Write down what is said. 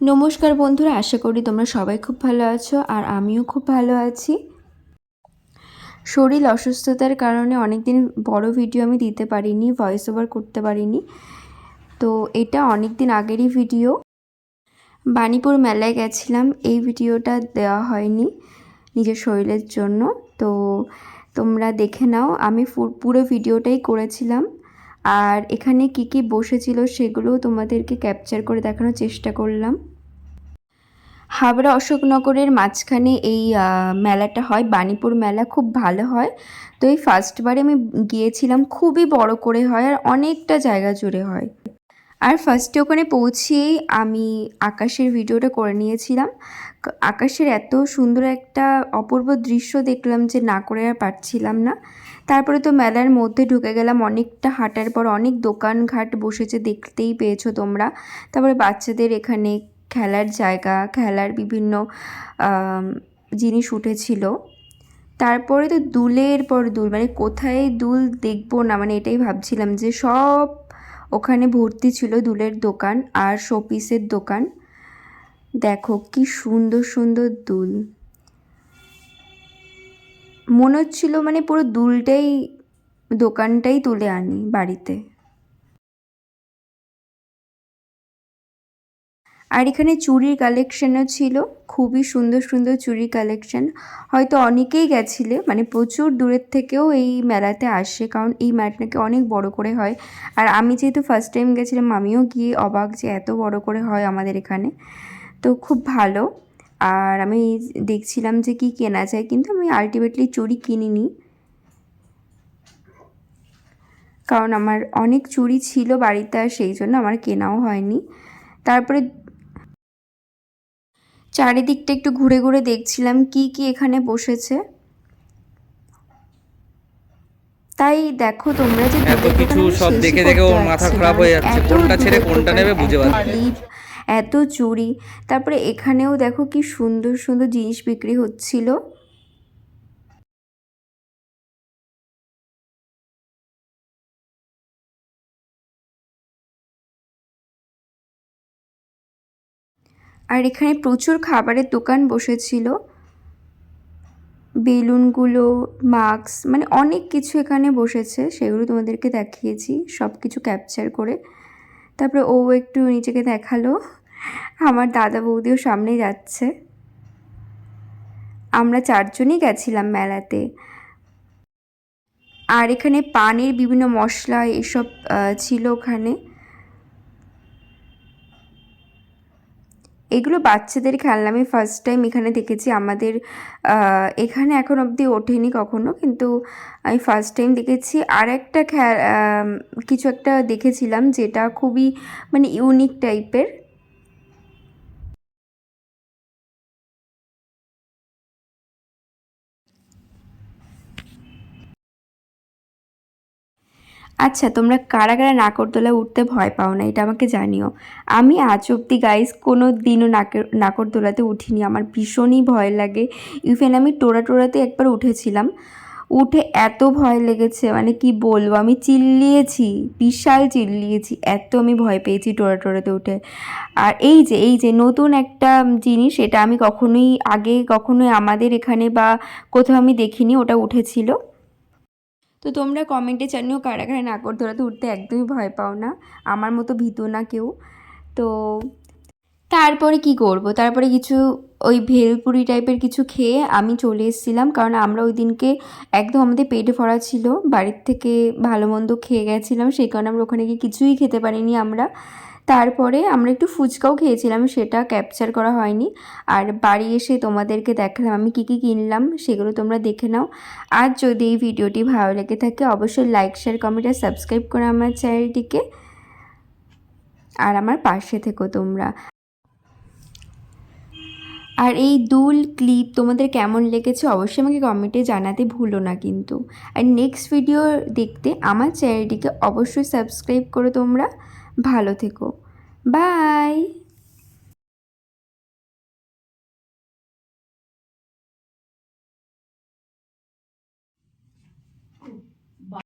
নমস্কার বন্ধুরা, আশা করি তোমরা সবাই খুব ভালো আছো আর আমিও খুব ভালো আছি। শরীর অসুস্থতার কারণে অনেক দিন বড় ভিডিও আমি দিতে পারিনি ভয়েস ওভার করতে পারিনি। তো এটা অনেক দিন আগেরই ভিডিও বাণীপুর মেলায় গেছিলাম, এই ভিডিওটা দেওয়া হয়নি নিজের শরীরের জন্য। তো তোমরা দেখে নাও, আমি পুরো ভিডিওটাই করেছিলাম। আর এখানে কি কি বসেছিল সেগুলোও তোমাদেরকে ক্যাপচার করে দেখানোর চেষ্টা করলাম। হাবড়া অশোকনগরের মাঝখানে এই মেলাটা হয়, বাণীপুর মেলা খুব ভালো হয়। তো এই ফার্স্টবারে আমি গিয়েছিলাম, খুবই বড় করে হয় আর অনেকটা জায়গা জুড়ে হয়। আর ফার্স্টে ওখানে পৌঁছেই আমি আকাশের ভিডিওটা করে নিয়েছিলাম। আকাশের এত সুন্দর একটা অপূর্ব দৃশ্য দেখলাম যে না করে আর পারছিলাম না। তারপরে তো মেলার মধ্যে ঢুকে গেলাম। অনেকটা হাঁটার পর অনেক দোকানঘাট বসেছে, দেখতেই পেয়েছ তোমরা। তারপরে বাচ্চাদের এখানে খেলার জায়গা, খেলার বিভিন্ন জিনিস উঠেছিল। তারপরে তো দুলের পর দুল মানে কোথায় দুল দেখব না মানে এটাই ভাবছিলাম যে সব ওখানে ভর্তি ছিল দুলের দোকান আর শোপিসের দোকান। দেখো কি সুন্দর সুন্দর দুল। মনে হচ্ছিল মানে পুরো দুলটাই, দোকানটাই তুলে আনি বাড়িতে। আর এখানে চুরির কালেকশানও ছিল, খুবই সুন্দর সুন্দর চুড়ির কালেকশান। হয়তো অনেকেই গেছিলে মানে প্রচুর দূরের থেকেও এই মেলাতে আসে, কারণ এই মেলাটাকে অনেক বড় করে হয়। আর আমি যেহেতু ফার্স্ট টাইম গেছিলাম, আমিও গিয়ে অবাক যে এত বড় করে হয় আমাদের এখানে। তো খুব ভালো। আর আমি দেখছিলাম যে কি কেনা যায় কিন্তু আমি আলটিমেটলি চুড়ি কিনিনি। কারণ আমার অনেক চুড়ি ছিল বাড়িতে আর সেই জন্য আমার কেনাও হয়নি। তারপরে চারিদিকটা একটু ঘুরে ঘুরে দেখছিলাম কি কি এখানে বসেছে। তাই দেখো তোমরা যে এত কিছু সব দেখে দেখে ওর মাথা খারাপ হয়ে যাচ্ছে। কোনটা ছেড়ে কোনটা নেবে বুঝে পাচ্ছি এত চুড়ি তারপরে এখানেও দেখো কি সুন্দর সুন্দর জিনিস বিক্রি হচ্ছিল। আর এখানে প্রচুর খাবারের দোকান বসেছিল। বেলুনগুলো, মাস্ক মানে অনেক কিছু এখানে বসেছে, সেগুলো তোমাদেরকে দেখিয়েছি সব কিছু ক্যাপচার করে। তারপরে ও একটু নিজেকে দেখাল। আমার দাদা বৌদিও সামনে যাচ্ছে। আমরা চারজনই গেছিলাম মেলাতে। আর এখানে পানের বিভিন্ন মশলা এসব ছিল ওখানে। এগুলো বাচ্চাদের খেলনা, আমি ফার্স্ট টাইম এখানে দেখেছি। আমাদের এখানে এখন অবধি ওঠেনি কখনো, কিন্তু আমি ফার্স্ট টাইম দেখেছি। আর একটা কিছু একটা দেখেছিলাম, যেটা খুবই মানে ইউনিক টাইপের আচ্ছা তোমরা কারা কারা নাকরদোলায় উঠতে ভয় পাও না, এটা আমাকে জানিও। আমি আজ অব্দি গাইস কোনো দিনও নাকের, নাকরদোলাতে উঠিনি। আমার ভীষণই ভয় লাগে। ইভেন আমি টোড়া টোড়াতে একবার উঠেছিলাম। উঠে এত ভয় লেগেছে মানে কি বলব, আমি চিল্লিয়েছি, বিশাল চিল্লিয়েছি, এত আমি ভয় পেয়েছি টোড়া টোড়াতে উঠে। আর এই যে এই যে, নতুন একটা জিনিস, এটা আমি কখনোই আগে কখনোই আমাদের এখানে বা কোথাও আমি দেখিনি, ওটা উঠেছিল। তো তোমরা কমেন্টে জানিও কারা কারা নাকর ধরাতে উঠতে একদমই ভয় পাও না। আমার মতো ভীত না কেউ। তো তারপরে কি করব? তারপরে কিছু ওই ভেলপুরি টাইপের কিছু খেয়ে আমি চলে এসেছিলাম। কারণ আমরা ওই দিনকে একদম আমাদের পেটে ভরা ছিল। বাড়ির থেকে ভালো মন্দ খেয়ে গেছিলাম। সেই কারণে আমরা ওখানে গিয়ে কিছুই খেতে পারিনি আমরা। তারপরে আমরা একটু ফুচকাও খেয়েছিলাম, সেটা ক্যাপচার করা হয়নি। আর বাড়ি এসে তোমাদেরকে দেখালাম আমি কী কী কিনলাম, সেগুলো তোমরা দেখে নাও। আর যদি এই ভিডিওটি ভালো লেগে থাকে, অবশ্যই লাইক শেয়ার কমেন্ট আর সাবস্ক্রাইব করো আমার চ্যানেলটিকে আর আমার পাশে থেকো তোমরা। আর এই দুল ক্লিপ তোমাদের কেমন লেগেছে, অবশ্যই আমাকে কমেন্টে জানাতে ভুলো না কিন্তু। আর নেক্সট ভিডিও দেখতে আমার চ্যানেলটিকে অবশ্যই সাবস্ক্রাইব করো তোমরা। ভালো থেকো। বাই!